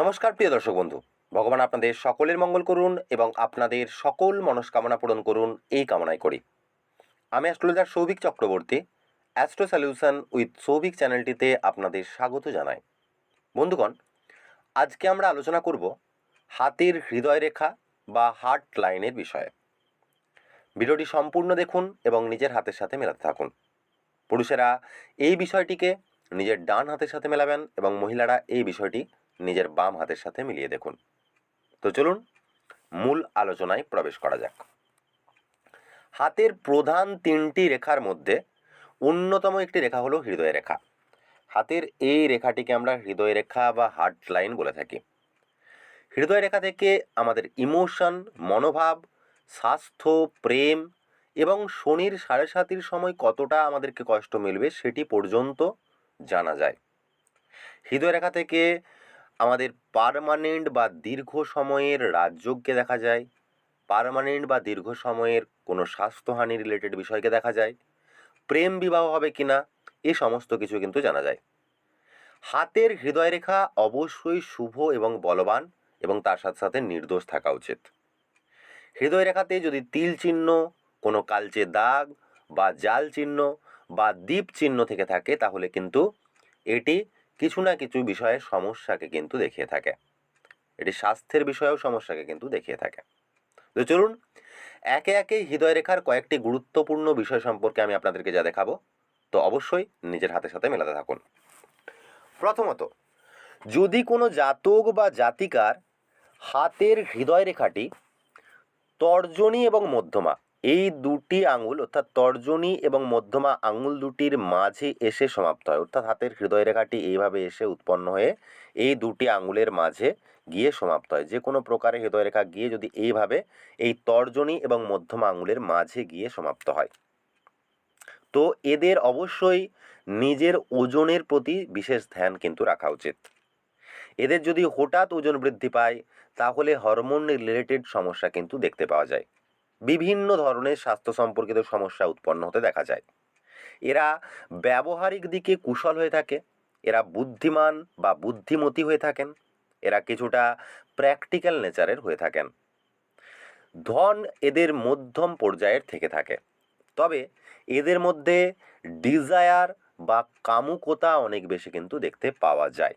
নমস্কার, প্রিয় দর্শক বন্ধু। ভগবান আপনাদের সকলের মঙ্গল করুন এবং আপনাদের সকল মনস্কামনা পূরণ করুন এই কামনাই করি। আমি astrologer Souvik Chakraborty, astro solution with Souvik চ্যানেলটিতে আপনাদের স্বাগত জানাই। বন্ধুগণ, আজকে আমরা আলোচনা করব হাতের হৃদয় রেখা বা হার্ট লাইনের বিষয়ে। ভিডিওটি সম্পূর্ণ দেখুন এবং নিজের হাতের সাথে মেলাতে থাকুন। পুরুষেরা এই বিষয়টিকে নিজের ডান হাতের সাথে মেলাবেন এবং মহিলারা এই বিষয়টি নিজের বাম হাতের সাথে মিলিয়ে দেখুন। তো চলুন মূল আলোচনায় প্রবেশ করা যাক। হাতের প্রধান তিনটি রেখার মধ্যে অন্যতম একটি রেখা হলো হৃদয় রেখা। হাতের এই রেখাটিকে আমরা হৃদয় রেখা বা হার্ট লাইন বলে থাকি। হৃদয় রেখা থেকে আমাদের ইমোশন, মনোভাব, স্বাস্থ্য, প্রেম এবং শনির সাড়ে সাতির সময় কতটা আমাদেরকে কষ্ট মিলবে সেটি পর্যন্ত জানা যায়। হৃদয় রেখা থেকে আমাদের পারমানেন্ট বা দীর্ঘ সময়ের রাজযোগকে দেখা যায়। পার্মানেন্ট বা দীর্ঘ সময়ের কোনো স্বাস্থ্যহানি রিলেটেড বিষয়কে দেখা যায়। প্রেম বিবাহ হবে কিনা, এ সমস্ত কিছু কিন্তু জানা যায়। হাতের হৃদয় রেখা অবশ্যই শুভ এবং বলবান এবং তার সাথে সাথে নির্দোষ থাকা উচিত। হৃদয় রেখাতে যদি তিল চিহ্ন, কোনো কালচে দাগ বা জাল চিহ্ন বা দ্বীপ চিহ্ন থেকে থাকে, তাহলে কিন্তু এটি কিছু না কিছু বিষয়ে সমস্যাকে কিন্তু দেখিয়ে থাকে। এটি স্বাস্থ্যের বিষয়েও সমস্যাকে কিন্তু দেখিয়ে থাকে। তো চলুন, একে একে হৃদয় রেখার কয়েকটি গুরুত্বপূর্ণ বিষয় সম্পর্কে আমি আপনাদেরকে যা দেখাবো, তো অবশ্যই নিজের হাতের সাথে মেলাতে থাকুন। প্রথমত, যদি কোনো জাতক বা জাতিকার হাতের হৃদয় রেখাটি তর্জনী এবং মধ্যমা এই দুটি আঙুল, অর্থাৎ তর্জনী এবং মধ্যমা আঙুল দুটির মাঝে এসে সমাপ্ত হয়। অর্থাৎ হাতের হৃদয় রেখাটি এইভাবে এসে উৎপন্ন হয়ে এই দুটি আঙুলের মাঝে গিয়ে সমাপ্ত হয়। যে কোনো প্রকারে হৃদয় রেখা গিয়ে যদি এইভাবে এই তর্জনী এবং মধ্যমা আঙুলের মাঝে গিয়ে সমাপ্ত হয়। তো এদের অবশ্যই নিজের ওজনের প্রতি বিশেষ ধ্যান কিন্তু রাখা উচিত। এদের যদি হঠাৎ ওজন বৃদ্ধি পায়, তাহলে হরমোন রিলেটেড সমস্যা কিন্তু দেখতে পাওয়া যায়। বিভিন্ন ধরনের স্বাস্থ্য সম্পর্কিত সমস্যা উৎপন্ন হতে দেখা যায়। এরা ব্যবহারিক দিকে কুশল হয়ে থাকে, এরা বুদ্ধিমান বা বুদ্ধিমতী হয়ে থাকেন, এরা কিছুটা প্র্যাকটিক্যাল নেচারের হয়ে থাকেন। ধন এদের মধ্যম পর্যায়ের থেকে থাকে, তবে এদের মধ্যে ডিজায়ার বা কামুকতা অনেক বেশি কিন্তু দেখতে পাওয়া যায়।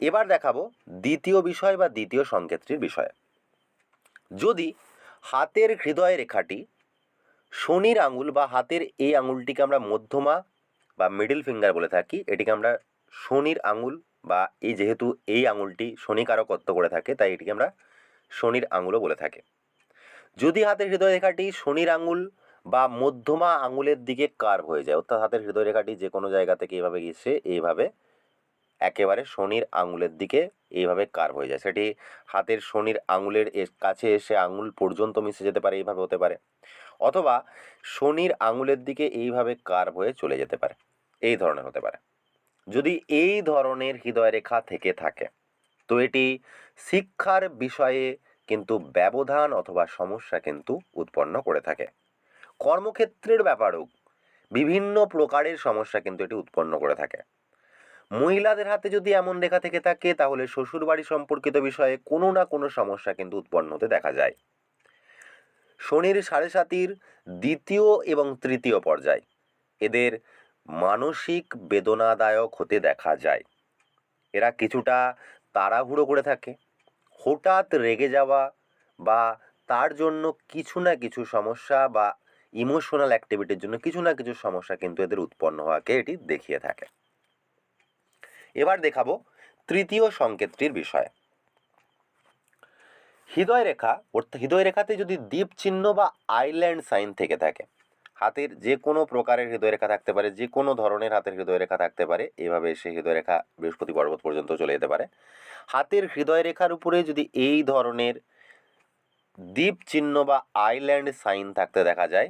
এবার দেখাবো দ্বিতীয় বিষয় বা দ্বিতীয় সংকেতটির বিষয়ে। যদি হাতের হৃদয় রেখাটি শনির আঙুল বা হাতের এই আঙুলটিকে আমরা মধ্যমা বা মিডিল ফিঙ্গার বলে থাকি। এটিকে আমরা শনির আঙুল বা এই যেহেতু এই আঙুলটি শনিকারকত্ব করে থাকে, তাই এটিকে আমরা শনির আঙুলও বলে থাকি। যদি হাতের হৃদয় রেখাটি শনির আঙুল বা মধ্যমা আঙুলের দিকে কার্ভ হয়ে যায়, অর্থাৎ হাতের হৃদয় রেখাটি যে কোনো জায়গা থেকে এইভাবে গিয়েছে এইভাবে একেবারে শনির আঙুলের দিকে এইভাবে কার্ভ হয়ে যায়। সেটি হাতের শনির আঙুলের কাছে এসে আঙুল পর্যন্ত মিশে যেতে পারে, এইভাবে হতে পারে। অথবা শনির আঙুলের দিকে এইভাবে কার্ভ হয়ে চলে যেতে পারে। এই ধরনের হতে পারে। যদি এই ধরনের হৃদয় রেখা থেকে থাকে, তো এটি শিক্ষার বিষয়ে কিন্তু ব্যবধান অথবা সমস্যা কিন্তু উৎপন্ন করে থাকে। কর্মক্ষেত্রের ব্যাপারেও বিভিন্ন প্রকারের সমস্যা কিন্তু এটি উৎপন্ন করে থাকে। মহিলাদের হাতে যদি এমন রেখা থেকে থাকে, তাহলে শ্বশুরবাড়ি সম্পর্কিত বিষয়ে কোনো না কোনো সমস্যা কিন্তু উৎপন্ন হতে দেখা যায়। শনির সাড়ে সাতির দ্বিতীয় এবং তৃতীয় পর্যায়, এদের মানসিক বেদনাদায়ক হতে দেখা যায়। এরা কিছুটা তাড়াহুড়ো করে থাকে, হঠাৎ রেগে যাওয়া বা তার জন্য কিছু না কিছু সমস্যা বা ইমোশনাল অ্যাক্টিভিটির জন্য কিছু না কিছু সমস্যা কিন্তু এদের উৎপন্ন হওয়াকে এটি দেখিয়ে থাকে। এবার দেখাবো তৃতীয় সংকেতটির বিষয়ে। হৃদয় রেখা অর্থাৎ হৃদয় রেখাতে যদি দ্বীপ চিহ্ন বা আইল্যান্ড সাইন থেকে থাকে, হাতের যে কোনো প্রকারের হৃদয় রেখা থাকতে পারে, যে কোনো ধরনের হাতের হৃদয় রেখা থাকতে পারে, এভাবে সে হৃদয় রেখা বৃহস্পতি পর্বত পর্যন্ত চলে যেতে পারে। হাতের হৃদয় রেখার উপরে যদি এই ধরনের দ্বীপ চিহ্ন বা আইল্যান্ড সাইন থাকতে দেখা যায়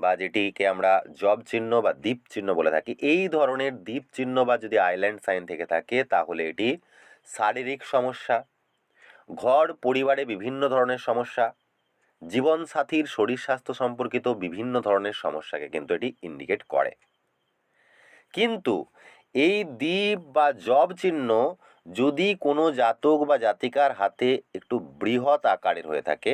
বা যেটিকে আমরা জব চিহ্ন বা দ্বীপ চিহ্ন বলে থাকি, এই ধরনের দ্বীপ চিহ্ন বা যদি আইল্যান্ড সাইন থেকে থাকে, তাহলে এটি শারীরিক সমস্যা, ঘর, পরিবারে বিভিন্ন ধরনের সমস্যা জীবনসাথীর শরীর স্বাস্থ্য সম্পর্কিত বিভিন্ন ধরনের সমস্যাকে কিন্তু এটি ইন্ডিকেট করে। কিন্তু এই দ্বীপ বা জব চিহ্ন যদি কোনো জাতক বা জাতিকার হাতে একটু বৃহৎ আকারের হয়ে থাকে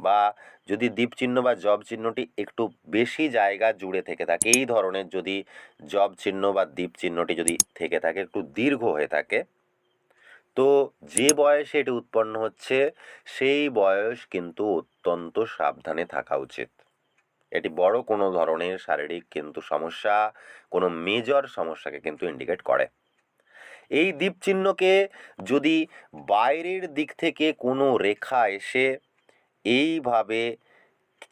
বা যদি দ্বীপ চিহ্ন বা জব চিহ্নটি একটু বেশি জায়গা জুড়ে থেকে থাকে, এই ধরনের যদি জব চিহ্ন বা দ্বীপ চিহ্নটি যদি থেকে থাকে, একটু দীর্ঘ হয়ে থাকে, তো যে বয়সে এটি উৎপন্ন হচ্ছে, সেই বয়স কিন্তু অত্যন্ত সাবধানে থাকা উচিত। এটি বড় কোনো ধরনের শারীরিক কিন্তু সমস্যা, কোনো মেজর সমস্যাকে কিন্তু ইন্ডিকেট করে। এই দ্বীপ চিহ্নকে যদি বাইরের দিক থেকে কোনো রেখা এসে এইভাবে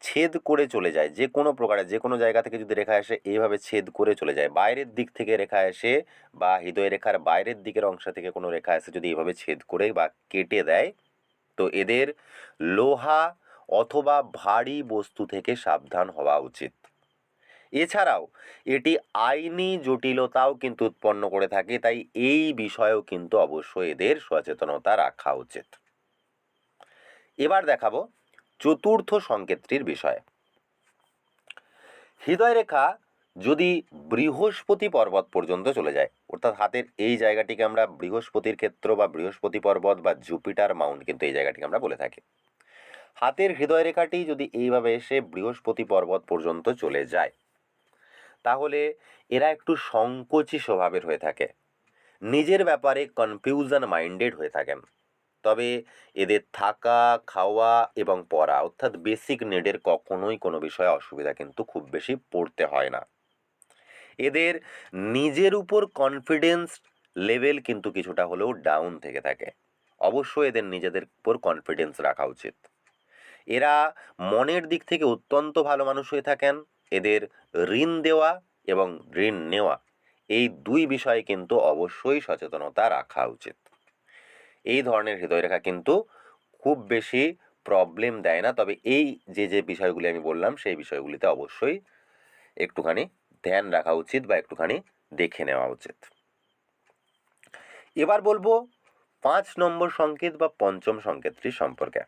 ছেদ করে চলে যায়, যে কোনো প্রকারে, যে কোনো জায়গা থেকে যদি রেখা আসে, এইভাবে ছেদ করে চলে যায়। বাইরের দিক থেকে রেখা এসে বা হৃদয় রেখার বাইরের দিকের অংশ থেকে কোনো রেখা এসে যদি এইভাবে ছেদ করে বা কেটে দেয়, তো এদের লোহা অথবা ভারী বস্তু থেকে সাবধান হওয়া উচিত। এছাড়াও, এটি আইনি জটিলতাও কিন্তু উৎপন্ন করে থাকে, তাই এই বিষয়েও কিন্তু অবশ্যই এদের সচেতনতা রাখা উচিত। এবার দেখাবো চতুর্থ সংকেতটির বিষয়। হৃদয় রেখা যদি বৃহস্পতি পর্বত পর্যন্ত চলে যায়, অর্থাৎ হাতের এই জায়গাটিকে আমরা বৃহস্পতির ক্ষেত্র বা বৃহস্পতি পর্বত বা জুপিটার মাউন্ট কিন্তু এই জায়গাটিকে আমরা বলে থাকি। হাতের হৃদয় রেখাটি যদি এইভাবে এসে বৃহস্পতি পর্বত পর্যন্ত চলে যায়, তাহলে এরা একটু সংকোচী স্বভাবের হয়ে থাকে। নিজের ব্যাপারে কনফিউশন মাইন্ডেড হয়ে থাকেন। তবে এদের থাকা, খাওয়া এবং পড়া অর্থাৎ বেসিক নেডের কখনোই কোনো বিষয়ে অসুবিধা কিন্তু খুব বেশি পড়তে হয় না। এদের নিজের উপর কনফিডেন্স লেভেল কিন্তু কিছুটা হলেও ডাউন থেকে থাকে। অবশ্যই এদের নিজেদের উপর কনফিডেন্স রাখা উচিত। এরা মনের দিক থেকে অত্যন্ত ভালো মানুষ হয়ে থাকেন, এদের ঋণ দেওয়া এবং ঋণ নেওয়া, এই দুই বিষয়ে কিন্তু অবশ্যই সচেতনতা রাখা উচিত। এই ধরনের হৃদয়রেখা কিন্তু খুব বেশি প্রবলেম দেয় না। তবে এই যে যে বিষয়গুলি আমি বললাম, সেই বিষয়গুলিতে অবশ্যই একটুখানি ধ্যান রাখা উচিত বা একটুখানি দেখে নেওয়া উচিত। এবার বলব পাঁচ নম্বর সংকেত বা পঞ্চম সংকেতটি সম্পর্কে।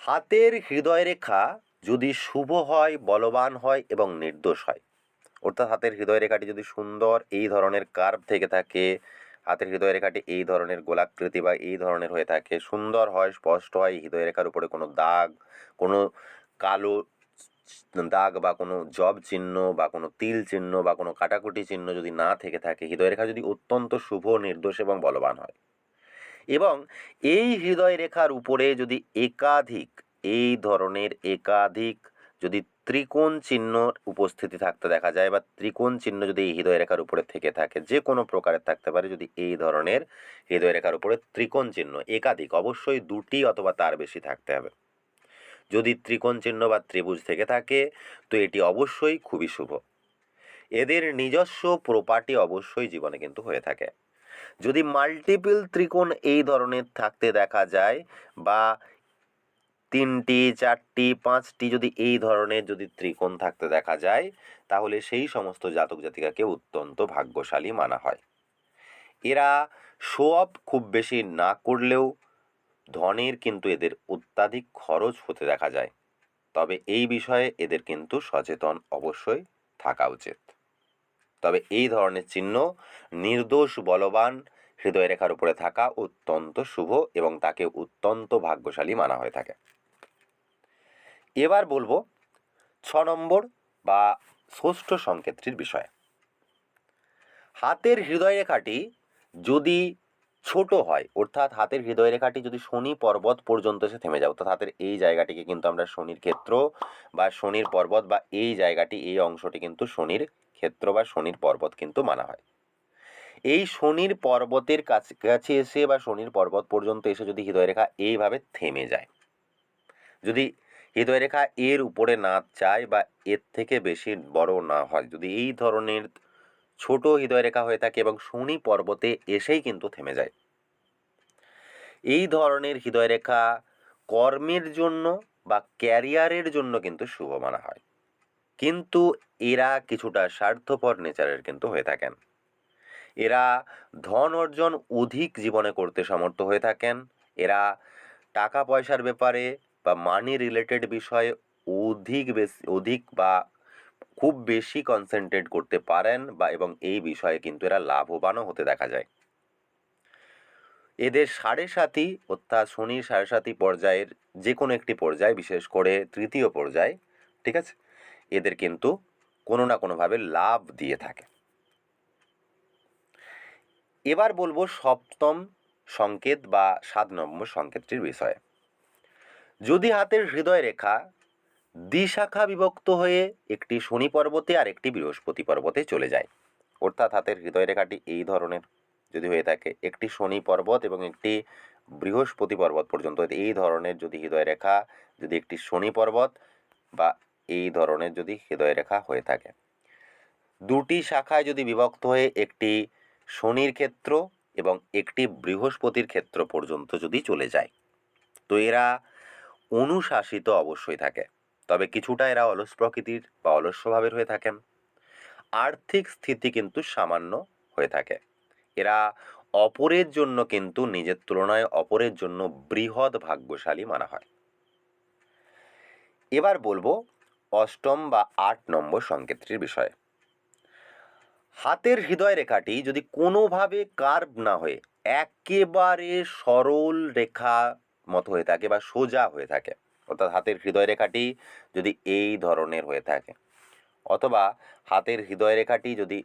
হাতের হৃদয় রেখা যদি শুভ হয়, বলবান হয় এবং নির্দোষ হয়, অর্থাৎ হাতের হৃদয় রেখাটি যদি সুন্দর, এই ধরনের কার্ভ থেকে থাকে হাতের হৃদয় রেখাটি এই ধরনের গোলাকৃতি বা এই ধরনের হয়ে থাকে। সুন্দর হয়, স্পষ্ট হয় হৃদয় রেখার উপরে কোনো দাগ, কোনো কালো দাগ বা কোনো জব চিহ্ন বা কোনো তিল চিহ্ন বা কোনো কাটাকুটি চিহ্ন যদি না থেকে থাকে হৃদয় রেখা যদি অত্যন্ত শুভ, নির্দোষ এবং বলবান হয়। এবং এই হৃদয় রেখার উপরে যদি একাধিক, এই ধরনের একাধিক যদি ত্রিকোণ চিহ্ন উপস্থিতি থাকতে দেখা যায় বা ত্রিকোণ চিহ্ন যদি এই হৃদয় রেখার উপরে থেকে থাকে, যে কোনো প্রকারের থাকতে পারে যদি এই ধরনের হৃদয় রেখার উপরে ত্রিকোণ চিহ্ন একাধিক, অবশ্যই দুটি অথবা তার বেশি থাকতে হবে। যদি ত্রিকোণ চিহ্ন বা ত্রিভুজ থেকে থাকে, তো এটি অবশ্যই খুবই শুভ। এদের নিজস্ব প্রপার্টি অবশ্যই জীবনে কিন্তু হয়ে থাকে। যদি মাল্টিপল ত্রিকোণ এই ধরনের থাকতে দেখা যায় বা তিনটি, চারটি, পাঁচটি যদি এই ধরনের যদি ত্রিকোণ থাকতে দেখা যায়, তাহলে সেই সমস্ত জাতক জাতিকাকে অত্যন্ত ভাগ্যশালী মানা হয়। এরা শো অফ খুব বেশি না করলেও ধনের কিন্তু এদের অত্যাধিক খরচ হতে দেখা যায়। তবে এই বিষয়ে এদের কিন্তু সচেতন অবশ্যই থাকা উচিত। তবে এই ধরনের চিহ্ন নির্দোষ, বলবান হৃদয় রেখার উপরে থাকা অত্যন্ত শুভ এবং তাকে অত্যন্ত ভাগ্যশালী মানা হয়ে থাকে। এবার বলব ছ নম্বর বা ষষ্ঠ সংকেতটির বিষয়ে। হাতের হৃদয় রেখাটি যদি ছোট হয়, অর্থাৎ হাতের হৃদয় রেখাটি যদি শনি পর্বত পর্যন্ত এসে থেমে যায়, অর্থাৎ হাতের এই জায়গাটিকে কিন্তু আমরা শনির ক্ষেত্র বা শনির পর্বত বা এই জায়গাটি, এই অংশটি কিন্তু শনির ক্ষেত্র বা শনির পর্বত কিন্তু মানা হয়। এই শনির পর্বতের কাছাকাছি এসে বা শনির পর্বত পর্যন্ত এসে যদি হৃদয় রেখা এইভাবে থেমে যায়, যদি হৃদয় রেখা এর উপরে না চায় বা এর থেকে বেশি বড় না হয়। যদি এই ধরনের ছোট হৃদয় রেখা হয়ে থাকে এবং শনি পর্বতে এসেই কিন্তু থেমে যায়। এই ধরনের হৃদয় রেখা কর্মের জন্য বা ক্যারিয়ারের জন্য কিন্তু শুভ মানা হয়। কিন্তু এরা কিছুটা স্বার্থপর নেচারের কিন্তু হয়ে থাকেন। এরা ধন অর্জন অধিক জীবনে করতে সমর্থ হয়ে থাকেন। এরা টাকা পয়সার ব্যাপারে বা মানি রিলেটেড বিষয়ে অধিক বেশি, অধিক বা খুব বেশি কনসেন্ট্রেট করতে পারেন বা এবং এই বিষয়ে কিন্তু এরা লাভবানও হতে দেখা যায়। এদের সাড়ে সাতি অর্থাৎ শনির সাড়ে সাতি পর্যায়ের যে কোনো একটি পর্যায়, বিশেষ করে তৃতীয় পর্যায়, ঠিক আছে? এদের কিন্তু কোনো না কোনোভাবে লাভ দিয়ে থাকে। এবার বলব সপ্তম সংকেত বা সাত নম্বর সংকেতটির বিষয়ে। যদি হাতের হৃদয় রেখা দ্বিশাখা বিভক্ত হয়ে একটি শনি পর্বতে আর একটি বৃহস্পতি পর্বতে চলে যায়, অর্থাৎ হাতের হৃদয় রেখাটি এই ধরনের যদি হয়ে থাকে, একটি শনি পর্বত এবং একটি বৃহস্পতি পর্বত পর্যন্ত, এই ধরনের যদি হৃদয় রেখা যদি একটি শনি পর্বত বা এই ধরনের যদি হৃদয় রেখা হয়ে থাকে। দুটি শাখায় যদি বিভক্ত হয়ে একটি শনির ক্ষেত্র এবং একটি বৃহস্পতির ক্ষেত্র পর্যন্ত যদি চলে যায়, তো এরা অনুশাসিত অবশ্যই থাকে। তবে কিছুটা এরা অলস প্রকৃতির বা অলস স্বভাবের হয়ে থাকেন। আর্থিক স্থিতি কিন্তু সামান্য হয়ে থাকে। এরা অপরের জন্য কিন্তু নিজের তুলনায় অপরের জন্য বৃহৎ ভাগ্যশালী মানা হয়। এবার বলব অষ্টম বা আট নম্বর সংকেতটির বিষয়ে। হাতের হৃদয় রেখাটি যদি কোনোভাবে কার্ভ না হয়ে একেবারে সরল রেখা মতো হয়ে থাকে বা সোজা হয়ে থাকে। অর্থাৎ হাতের হৃদয় রেখাটি যদি এই ধরনের হয়ে থাকে। অথবা হাতের হৃদয় রেখাটি যদি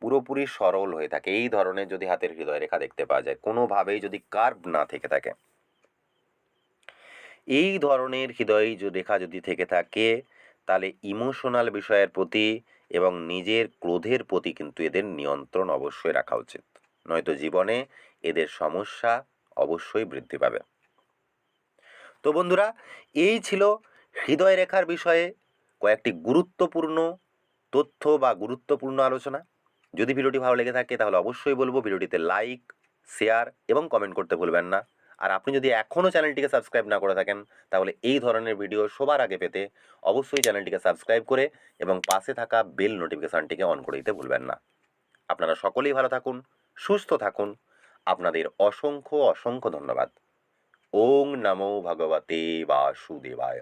পুরোপুরি সরল হয়ে থাকে, এই ধরনের যদি হাতের হৃদয় রেখা দেখতে পাওয়া যায়, কোনোভাবেই যদি কার্ভ না থেকে থাকে। এই ধরনের হৃদয় রেখা যদি থেকে থাকে, তাহলে ইমোশনাল বিষয়ের প্রতি এবং নিজের ক্রোধের প্রতি কিন্তু এদের নিয়ন্ত্রণ অবশ্যই রাখা উচিত। নয়তো জীবনে এদের সমস্যা অবশ্যই বৃদ্ধি পাবে। তো বন্ধুরা, এই ছিল হৃদয় রেখার বিষয়ে কয়েকটি গুরুত্বপূর্ণ তথ্য বা গুরুত্বপূর্ণ আলোচনা। যদি ভিডিওটি ভালো লেগে থাকে, তাহলে অবশ্যই বলব ভিডিওটিতে লাইক শেয়ার এবং কমেন্ট করতে ভুলবেন না। আর আপনি যদি এখনও চ্যানেলটিকে সাবস্ক্রাইব না করে থাকেন, তাহলে এই ধরনের ভিডিও সবার আগে পেতে অবশ্যই চ্যানেলটিকে সাবস্ক্রাইব করে এবং পাশে থাকা বেল নোটিফিকেশানটিকে অন করে দিতে ভুলবেন না। আপনারা সকলেই ভালো থাকুন, সুস্থ থাকুন আপনাদের অসংখ্য অসংখ্য ধন্যবাদ। ওং নমো ভগবতে বাসুদেবায়।